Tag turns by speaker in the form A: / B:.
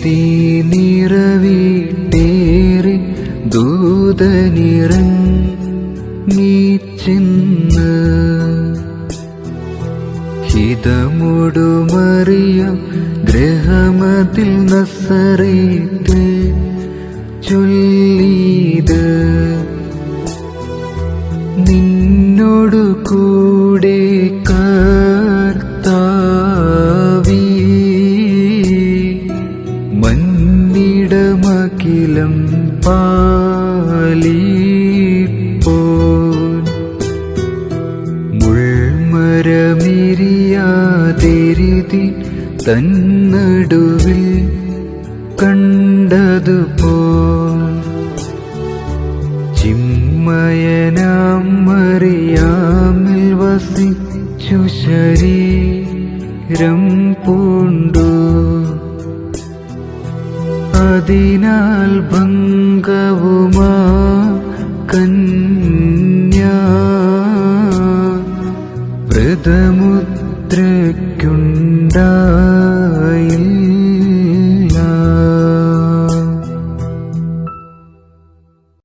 A: ശക്തി നിറവിട്ടേറി ദൂതനിറങ്ങി ചെന്ന് ഹിതമൊടുമറിയ ഗ്രഹമതിൽ നസറേറ്റ് ചൊല്ലീത്. നിന്നോടു കൂടെ മന്നിടമകിലം പാലിപ്പോൻ. മുൾമരമിരിയാതെരുതി തന്നടുവിൽ കണ്ടതുപോ ചിമ്മയനാം മറിയാമിൽ വസിച്ചു ശരീരം പൂണ്ടു. അതിനാൽ ഭംഗവുമാ കന്യാ. വ്രതമുദ്രയ്ക്കുണ്ടായില്ല